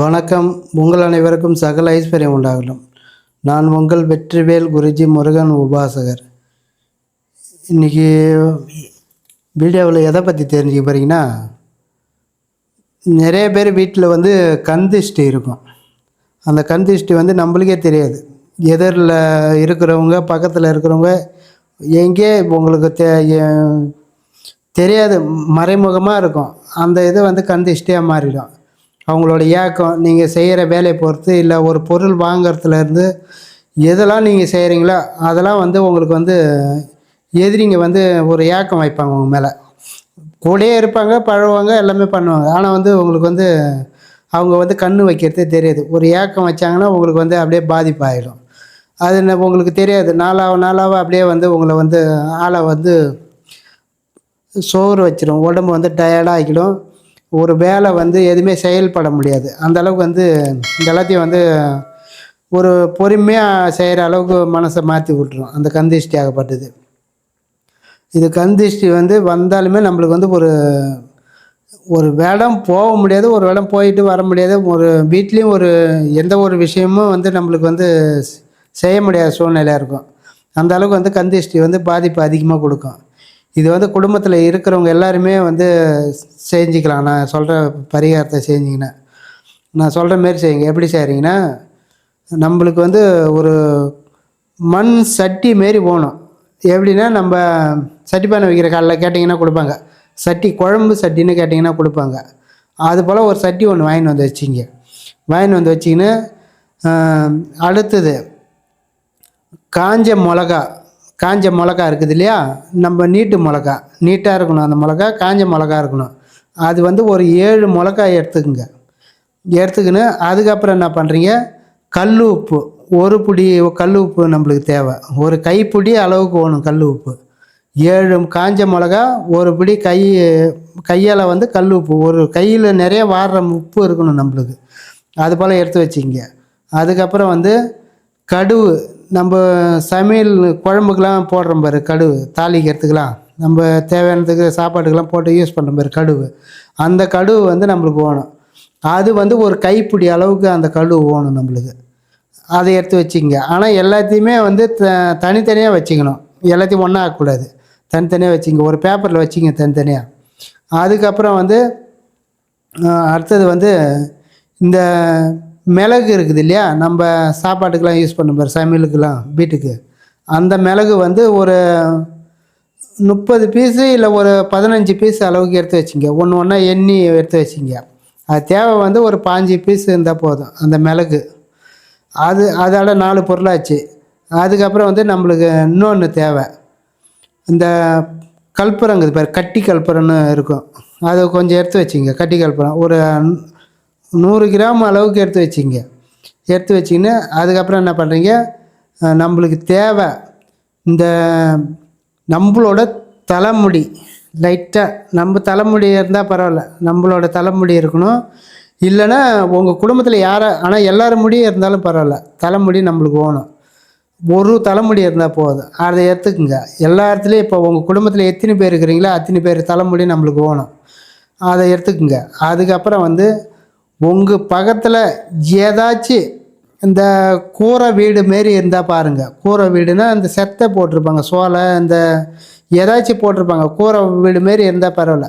வணக்கம். உங்கள் அனைவருக்கும் சகல ஐஸ்வர்யம் உண்டாகட்டும். நான் உங்கள் வெற்றிவேல் குருஜி முருகன் உபாசகர். இன்றைக்கி வீடியோவில் எதை பற்றி தெரிஞ்சுக்க போகிறீங்கன்னா நிறைய பேர் வீட்டில் வந்து கண் திஷ்டி இருக்கும். அந்த கண் திஷ்டி வந்து நம்மளுக்கே தெரியாது. எதிரில் இருக்கிறவங்க பக்கத்தில் இருக்கிறவங்க எங்கே உங்களுக்கு தெ தெரியாது. மறைமுகமாக இருக்கும். அந்த இது வந்து கண் திஷ்டியாக மாறிடும். அவங்களோட ஏக்கம் நீங்கள் செய்கிற வேலையை பொறுத்து இல்லை ஒரு பொருள் வாங்குறதுலேருந்து எதெல்லாம் நீங்கள் செய்கிறீங்களோ அதெல்லாம் வந்து உங்களுக்கு வந்து எதிரிங்க வந்து ஒரு ஏக்கம் வைப்பாங்க உங்கள் மேலே. கூடயே இருப்பாங்க பழகுவாங்க எல்லாமே பண்ணுவாங்க. ஆனால் வந்து உங்களுக்கு வந்து அவங்க வந்து கண்ணு வைக்கிறதே தெரியாது. ஒரு ஏக்கம் வச்சாங்கன்னா உங்களுக்கு வந்து அப்படியே பாதிப்பாயிடும். அது என்ன உங்களுக்கு தெரியாது. நாளாக நாளாக அப்படியே வந்து உங்களை வந்து ஆளை வந்து சோறு வச்சிடும் உடம்பு வந்து டயர்டாக ஆகிடும். ஒரு வேலை வந்து எதுவுமே செயல்பட முடியாது. அந்த அளவுக்கு வந்து இந்த எல்லாத்தையும் வந்து ஒரு பொறுமையாக செய்கிற அளவுக்கு மனசை மாற்றி விட்டுரும். அந்த கந்திஷ்டி ஆகப்பட்டது. இது கந்திஷ்டி வந்து வந்தாலுமே நம்மளுக்கு வந்து ஒரு ஒரு இடம் போக முடியாது ஒரு இடம் போயிட்டு வர முடியாது. ஒரு வீட்லேயும் ஒரு எந்த ஒரு விஷயமும் வந்து நம்மளுக்கு வந்து செய்ய முடியாத சூழ்நிலையாக இருக்கும். அந்த அளவுக்கு வந்து கந்திஷ்டி வந்து பாதிப்பு அதிகமாக கொடுக்கும். இது வந்து குடும்பத்தில் இருக்கிறவங்க எல்லாருமே வந்து செஞ்சுக்கலாம். நான் சொல்கிற பரிகாரத்தை செஞ்சிங்கன்னா நான் சொல்கிற மாரி செய்யுங்க. எப்படி செய்கிறீங்கன்னா நம்மளுக்கு வந்து ஒரு மண் சட்டி மாரி போகணும் எப்படின்னா நம்ம சட்டி பானை வைக்கிற காலில் கேட்டிங்கன்னா கொடுப்பாங்க. சட்டி குழம்பு சட்டின்னு கேட்டிங்கன்னா கொடுப்பாங்க. அது போல் ஒரு சட்டி ஒன்று வாங்கிட்டு வந்து வச்சிங்க. வாங்கிட்டு வந்து வச்சிங்கன்னு அடுத்தது காஞ்ச மிளகா. காஞ்ச மிளகா இருக்குது இல்லையா? நம்ம நீட்டு மிளகா. நீட்டாக இருக்கணும் அந்த மிளகா காஞ்ச மிளகா இருக்கணும். அது வந்து ஒரு ஏழு மிளகா எடுத்துக்குங்க. எடுத்துக்கின்னு அதுக்கப்புறம் என்ன பண்ணுறீங்க கல் உப்பு. ஒரு புடி கல் உப்பு நம்மளுக்கு தேவை. ஒரு கைப்பிடி அளவுக்கு வேணும் கல் உப்பு. ஏழு காஞ்ச மிளகா ஒரு பிடி கை கையால் வந்து கல் உப்பு. ஒரு கையில் நிறைய வாடுற உப்பு இருக்கணும் நம்மளுக்கு. அது போல் எடுத்து வச்சிங்க அதுக்கப்புறம் வந்து கடுவு நம்ம சமையல் குழம்புக்கெலாம் போடுறோம் பாரு கடுகு தாளிக்கிறதுக்கெலாம் நம்ம தேவையானதுக்கு சாப்பாட்டுக்கெல்லாம் போட்டு யூஸ் பண்ணுறோம் பாரு கடுகு. அந்த கடுகு வந்து நம்மளுக்கு வேணும் அது வந்து ஒரு கைப்பிடி அளவுக்கு அந்த கடுகு வேணும் நம்மளுக்கு. அதை எடுத்து வச்சுங்க ஆனால் எல்லாத்தையுமே வந்து த தனித்தனியாக வச்சுக்கணும். எல்லாத்தையும் ஒன்றா ஆக்கக்கூடாது. தனித்தனியாக வச்சுங்க ஒரு பேப்பரில் வச்சுங்க தனித்தனியாக அதுக்கப்புறம் வந்து அடுத்தது வந்து இந்த மிளகு இருக்குது இல்லையா? நம்ம சாப்பாட்டுக்கெலாம் யூஸ் பண்ண பாரு வீட்டுக்கு. அந்த மிளகு வந்து ஒரு முப்பது பீஸு இல்லை ஒரு பதினஞ்சு பீஸ் அளவுக்கு எடுத்து வச்சிங்க. ஒன்று ஒன்றா எண்ணி எடுத்து வச்சிங்க. அது தேவை வந்து ஒரு பாஞ்சு பீஸ் இருந்தால் போதும் அந்த மிளகு. அது அதால் நாலு பொருளாச்சு. அதுக்கப்புறம் வந்து நம்மளுக்கு இன்னொன்று தேவை. இந்த கற்பூரங்கிறது பாரு கட்டி கற்பூரம்னு இருக்கும். அதை கொஞ்சம் எடுத்து வச்சிங்க கட்டி கற்பூரம் ஒரு நூறு கிராம் அளவுக்கு எடுத்து வச்சிங்க. எடுத்து வச்சிங்கன்னு அதுக்கப்புறம் என்ன பண்ணுறீங்க நம்மளுக்கு தேவை இந்த நம்மளோட தலைமுடி. லைட்டாக நம்ம தலைமுடி இருந்தால் பரவாயில்ல. நம்மளோட தலைமுடி இருக்கணும். இல்லைன்னா உங்கள் குடும்பத்தில் யாரை ஆனால் எல்லார் முடியும் இருந்தாலும் பரவாயில்ல. தலைமுடி நம்மளுக்கு வேணும். ஒரு தலைமுடி இருந்தால் போதும். அதை எடுத்துக்குங்க. எல்லா இடத்துலையும் இப்போ உங்கள் குடும்பத்தில் எத்தனை பேர் இருக்கிறீங்களோ அத்தனை பேர் தலைமுடி நம்மளுக்கு வேணும். அதை எடுத்துக்குங்க. அதுக்கப்புறம் வந்து உங்கள் பக்கத்தில் ஏதாச்சும் இந்த கூரை வீடு மாரி இருந்தால் பாருங்கள் கூரை வீடுனா அந்த செத்தை போட்டிருப்பாங்க சோலை இந்த ஏதாச்சும் போட்டிருப்பாங்க. கூரை வீடு மாரி இருந்தால் பரவாயில்ல.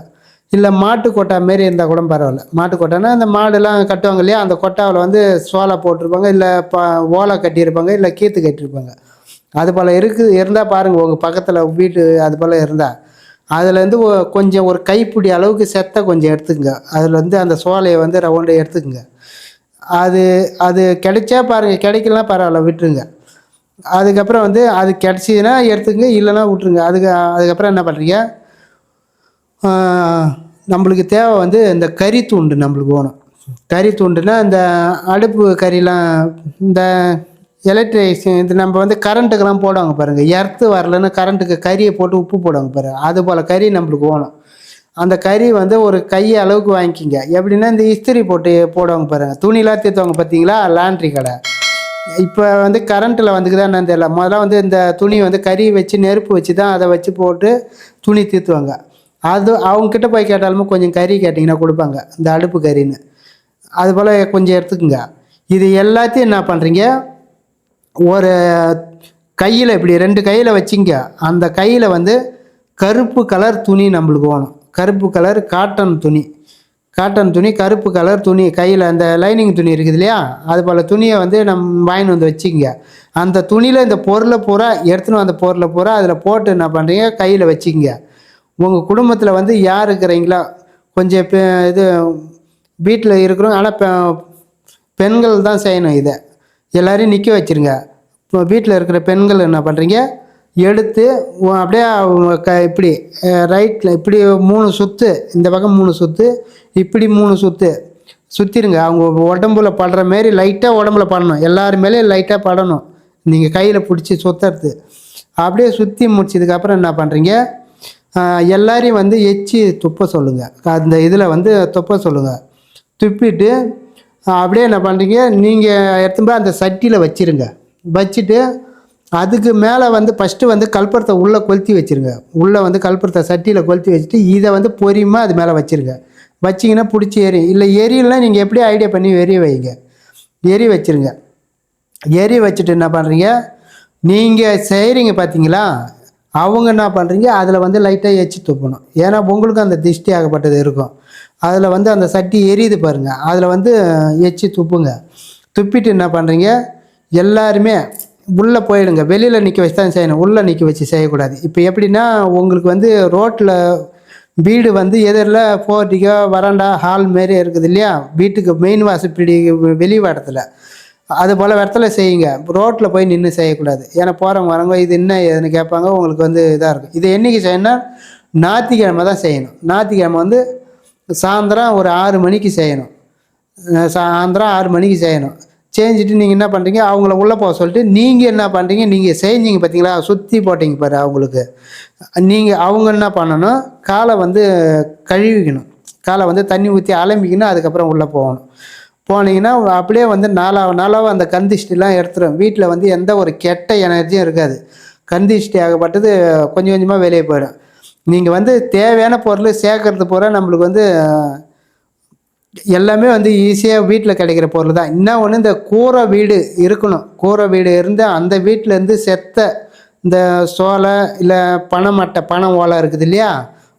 இல்லை மாட்டு கொட்டா மாரி இருந்தால் கூட பரவாயில்ல. மாட்டு கொட்டானா அந்த மாடுலாம் கட்டுவாங்க இல்லையா? அந்த கொட்டாவில் வந்து சோலை போட்டிருப்பாங்க இல்லை ப ஓலை கட்டியிருப்பாங்க இல்லை கீத்து கட்டியிருப்பாங்க. அது போல் இருக்குது இருந்தால் பாருங்கள் உங்கள் பக்கத்தில் வீட்டு அது போல் இருந்தால் அதுலேருந்து ஒ- கொஞ்சம் ஒரு கைப்பிடி அளவுக்கு செத்தை கொஞ்சம் எடுத்துக்கங்க. அதில் வந்து அந்த சோலையை வந்து ரவுண்டை எடுத்துக்கங்க. அது அது கிடைச்சா பாருங்கள் கிடைக்கலாம் பரவாயில்ல விட்டுருங்க. அதுக்கப்புறம் வந்து அது கிடச்சிதுன்னா எடுத்துக்கங்க இல்லைன்னா விட்ருங்க அதுக்கு அதுக்கப்புறம் என்ன பண்ணுறீங்க நம்மளுக்கு தேவை வந்து இந்த கறி துண்டு நம்மளுக்கு வேணும். கறி துண்டுனா இந்த அடுப்பு கறிலாம் இந்த எலக்ட்ரிக் இது நம்ம வந்து கரண்ட்டுக்கெல்லாம் போடுவாங்க பாருங்கள் எர்த்து வரலன்னு கரண்ட்டுக்கு கறியை போட்டு உப்பு போடுவாங்க பாருங்க. அது போல் கறி நம்மளுக்கு வேணும். அந்த கறி வந்து ஒரு கை அளவுக்கு வாங்கிக்கிங்க. எப்படின்னா இந்த இஸ்திரி போட்டு போடுவாங்க பாருங்க. துணிலாம் தீர்த்துவாங்க பார்த்தீங்களா? லாண்ட்ரி கடை. இப்போ வந்து கரண்ட்டில் வந்துக்குதா என்னன்னு தெரியல. முதல்ல வந்து இந்த துணி வந்து கறி வச்சு நெருப்பு வச்சு தான் அதை வச்சு போட்டு துணி தீர்த்துவாங்க அது அவங்கக்கிட்ட போய் கேட்டாலுமே கொஞ்சம் கறி கேட்டிங்கன்னா கொடுப்பாங்க. இந்த அடுப்பு கறின்னு அது போல் கொஞ்சம் எடுத்துக்கோங்க. இது எல்லாத்தையும் என்ன பண்ணுறீங்க ஒரு கையில் இப்படி ரெண்டு கையில் வச்சிங்க. அந்த கையில் வந்து கருப்பு கலர் துணி நம்மளுக்கு வேணும். கருப்பு கலர் காட்டன் துணி. காட்டன் துணி கருப்பு கலர் துணி. கையில் அந்த லைனிங் துணி இருக்குது இல்லையா? அது போல் துணியை வந்து நம்ம வாங்கின்னு வந்து வச்சுக்கங்க அந்த துணியில் இந்த பொருளை பூரா எடுத்துன்னு அந்த பொருளை பூரா அதில் போட்டு என்ன பண்ணுறீங்க கையில் வச்சுக்கங்க உங்கள் குடும்பத்தில் வந்து யார் இருக்கிறீங்களோ? கொஞ்சம் பெ இது வீட்டில் இருக்கிறோம் ஆனால் பெ பெண்கள் தான் செய்யணும் இதை. எல்லாரையும் நிற்க வச்சிருங்க. இப்போ வீட்டில் இருக்கிற பெண்கள் என்ன பண்ணுறீங்க எடுத்து அப்படியே க இப்படி ரைட்டில் இப்படி மூணு சுற்று இந்த பக்கம் மூணு சுற்று இப்படி மூணு சுற்று சுற்றிருங்க அவங்க உடம்புல படுற மாரி லைட்டாக உடம்புல படணும் எல்லாரு மேலேயும் லைட்டாக படணும். நீங்கள் கையில் பிடிச்சி சுற்றுறது அப்படியே சுற்றி முடிச்சதுக்கப்புறம் என்ன பண்ணுறீங்க எல்லாரையும் வந்து எச்சி துப்ப சொல்லுங்கள் அந்த இதில் வந்து துப்ப சொல்லுங்கள் துப்பிட்டு அப்படியே என்ன பண்ணுறீங்க நீங்கள் எடுத்து போய் அந்த சட்டியில் வச்சிருங்க. வச்சுட்டு அதுக்கு மேலே வந்து ஃபஸ்ட்டு வந்து கல்பரத்தை உள்ளே கொளுத்தி வச்சிருங்க. உள்ளே வந்து கல்பரத்தை சட்டியில் கொளுத்தி வச்சுட்டு இதை வந்து பொறியுமா அது மேலே வச்சுருங்க. வச்சிங்கன்னா பிடிச்சி எரி இல்லை எரியலாம் நீங்கள் எப்படி ஐடியா பண்ணி எரிய வைங்க. எரி வச்சிருங்க. எரி வச்சுட்டு என்ன பண்ணுறீங்க நீங்கள் செய்கிறீங்க பார்த்தீங்களா அவங்க என்ன பண்ணுறீங்க அதில் வந்து லைட்டாக எச்சி துப்பணும் ஏன்னா உங்களுக்கும் அந்த திஷ்டி ஆகப்பட்டது இருக்கும். அதில் வந்து அந்த சட்டி எரியுது பாருங்கள் அதில் வந்து எச்சி துப்புங்க. துப்பிட்டு என்ன பண்ணுறீங்க எல்லாருமே உள்ளே போயிடுங்க. வெளியில் நிற்க வச்சு தான் செய்யணும். உள்ளே நிற்க வச்சு செய்யக்கூடாது. இப்போ எப்படின்னா உங்களுக்கு வந்து ரோட்டில் வீடு வந்து எதிரில் போர்ட்டிக்கோ வராண்டா ஹால் மாரி இருக்குது இல்லையா? வீட்டுக்கு மெயின் வாசப்படி வெளிவாடத்தில் அது போல் இடத்துல செய்யுங்க. ரோட்டில் போய் நின்று செய்யக்கூடாது. ஏன்னா போகிறவங்க வரவங்க இது என்ன ஏதுன்னு கேட்பாங்க. உங்களுக்கு வந்து இதாக இருக்கும். இது என்றைக்கு செய்யணும்னா ஞாயிற்றுக்கிழமை தான் செய்யணும். ஞாயிற்றுக்கிழமை வந்து சாயந்தரம் ஒரு ஆறு மணிக்கு செய்யணும். சாயந்தரம் ஆறு மணிக்கு செய்யணும். செஞ்சுட்டு நீங்கள் என்ன பண்ணுறீங்க அவங்கள உள்ளே போக சொல்லிட்டு நீங்கள் என்ன பண்ணுறீங்க நீங்கள் செஞ்சீங்க பார்த்தீங்களா சுற்றி போட்டீங்க பாரு அவங்களுக்கு. நீங்கள் அவங்க என்ன பண்ணணும்? காலை வந்து கழுவிக்கணும். காலை வந்து தண்ணி ஊற்றி அலம்பிக்கணும். அதுக்கப்புறம் உள்ளே போகணும். போனீங்கன்னா அப்படியே வந்து நாலாவது நாளாக அந்த கந்திஷ்டிலாம் எடுத்துரும். வீட்டில் வந்து எந்த ஒரு கெட்ட எனர்ஜியும் இருக்காது. கந்திஷ்டி ஆகப்பட்டது கொஞ்சம் கொஞ்சமாக வெளியே போயிடும். நீங்கள் வந்து தேவையான பொருள் சேர்க்கறது பூரா நம்மளுக்கு வந்து எல்லாமே வந்து ஈஸியாக வீட்டில் கிடைக்கிற பொருள் தான். இன்னும் ஒன்று இந்த கூரை வீடு இருக்கணும். கூரை வீடு இருந்து அந்த வீட்டிலேருந்து செத்த இந்த சோலை இல்லை பனை மட்டை பனை ஓலை இருக்குது இல்லையா?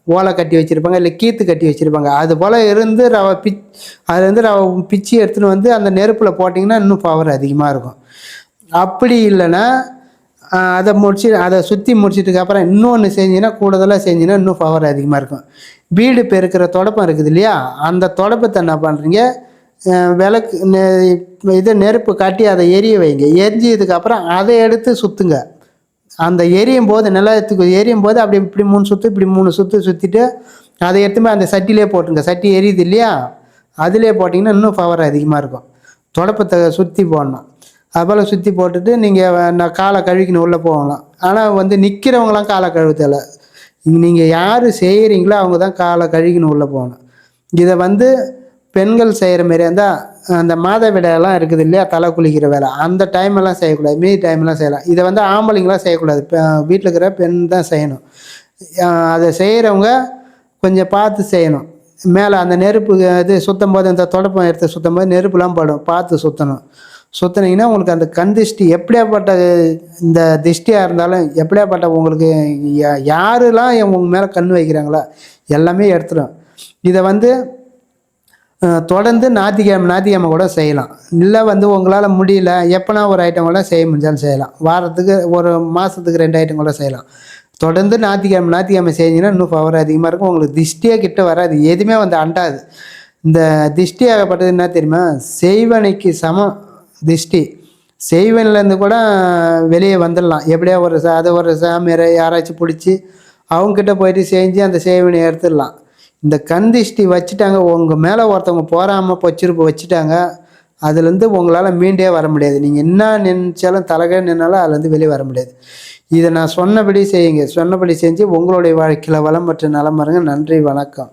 ஓலை கட்டி வச்சுருப்பாங்க இல்லை கீத்து கட்டி வச்சுருப்பாங்க. அது போல் இருந்து ரவை பிச் அதுலேருந்து வந்து ரவை பிச்சு எடுத்துன்னு வந்து அந்த நெருப்பில் போட்டிங்கன்னா இன்னும் பவர் அதிகமாக இருக்கும். அப்படி இல்லைன்னா அதை முடிச்சு அதை சுற்றி முடிச்சிட்டுக்கப்புறம் இன்னொன்று செஞ்சிங்கன்னா கூடுதலாக செஞ்சிங்கன்னா இன்னும் பவர் அதிகமாக இருக்கும். வீடு பெருக்கிற தொடப்பம் இருக்குது இல்லையா? அந்த தொடப்பத்தை என்ன பண்ணுறீங்க விளக்கு இதை இது நெருப்பு காட்டி அதை எரிய வைங்க. எரிஞ்சதுக்கப்புறம் அதை எடுத்து சுற்றுங்க அந்த எரியும் போது நிலத்துக்கு எரியும் போது அப்படி இப்படி மூணு சுற்று இப்படி மூணு சுற்று சுற்றிட்டு அதை எடுத்துமே அந்த சட்டிலே போட்டுங்க சட்டி எரியுது இல்லையா? அதிலே போட்டிங்கன்னா இன்னும் பவர் அதிகமாக இருக்கும். தொடப்பத்தை சுற்றி போடணும். அதுபோல் சுற்றி போட்டுட்டு நீங்கள் நான் காலை கழுவிக்கணும் உள்ளே போகலாம். ஆனால் வந்து நிற்கிறவங்களாம் காலை கழுவ தேவை நீங்கள் யார் செய்கிறீங்களோ அவங்க தான் காலை கழுவிக்கணும் உள்ளே போகணும். இதை வந்து பெண்கள் செய்கிற மாரி இருந்தால் அந்த மாத விடையெல்லாம் இருக்குது இல்லையா? தலை குளிக்கிற வேலை. அந்த டைம் எல்லாம் செய்யக்கூடாது. மீதி டைம்லாம் செய்யலாம். இதை வந்து ஆம்பளைங்களாம் செய்யக்கூடாது. வீட்டில் இருக்கிற பெண் தான் செய்யணும். அதை செய்கிறவங்க கொஞ்சம் பார்த்து செய்யணும். மேலே அந்த நெருப்பு இது சுத்தம் போது அந்த தொடப்பம் எடுத்து சுத்தம் போது நெருப்புலாம் படும். பார்த்து சுற்றணும் சுற்றினீங்கன்னா உங்களுக்கு அந்த கண் திஷ்டி எப்படியாப்பட்ட இந்த திஷ்டியாக இருந்தாலும் எப்படியாப்பட்ட உங்களுக்கு யா- யாரெல்லாம் உங்கள் மேலே கண் வைக்கிறாங்களோ எல்லாமே எடுத்துடும் இதை வந்து தொடர்ந்து ஞாயிற்றுக்கிழமை ஞாயிற்றுக்கிழமை கூட செய்யலாம். இல்லை வந்து உங்களால் முடியல எப்போனா ஒரு ஐட்டம் கூட செய்ய முடிஞ்சாலும் செய்யலாம். வாரத்துக்கு ஒரு மாதத்துக்கு ரெண்டு ஐட்டம் கூட செய்யலாம். தொடர்ந்து ஞாயிற்றுக்கிழமை ஞாயிற்றுக்கிழமை செஞ்சீங்கன்னா இன்னும் பவர் அதிகமாக இருக்கும். உங்களுக்கு திஷ்டியே கிட்ட வராது. எதுவுமே வந்து அண்டாது. இந்த திஷ்டி ஆகப்பட்டது என்ன தெரியுமா? செய்வனைக்கு சமம் திஷ்டி. செய்வன்லேருந்து கூட வெளியே வந்துடலாம். எப்படியா ஒரு அதை ஒரு சாமியாரை யாராச்சும் பிடிச்சி அவங்கக்கிட்ட போயிட்டு செஞ்சு அந்த செய்வனை எடுத்துடலாம். இந்த கண் திஷ்டி வச்சுட்டாங்க. உங்கள் மேலே ஒருத்தவங்க போகாமல் பொச்சிருப்பு வச்சுட்டாங்க. அதுலேருந்து உங்களால் மீண்டே வர முடியாது. நீங்கள் என்ன நினச்சாலும் தலகை நின்னாலும் அதுலேருந்து வெளியே வர முடியாது. இதை நான் சொன்னபடி செய்யுங்க. சொன்னபடி செஞ்சு உங்களுடைய வாழ்க்கையில் வளம் மற்றும் நலம் பாருங்கள் நன்றி வணக்கம்.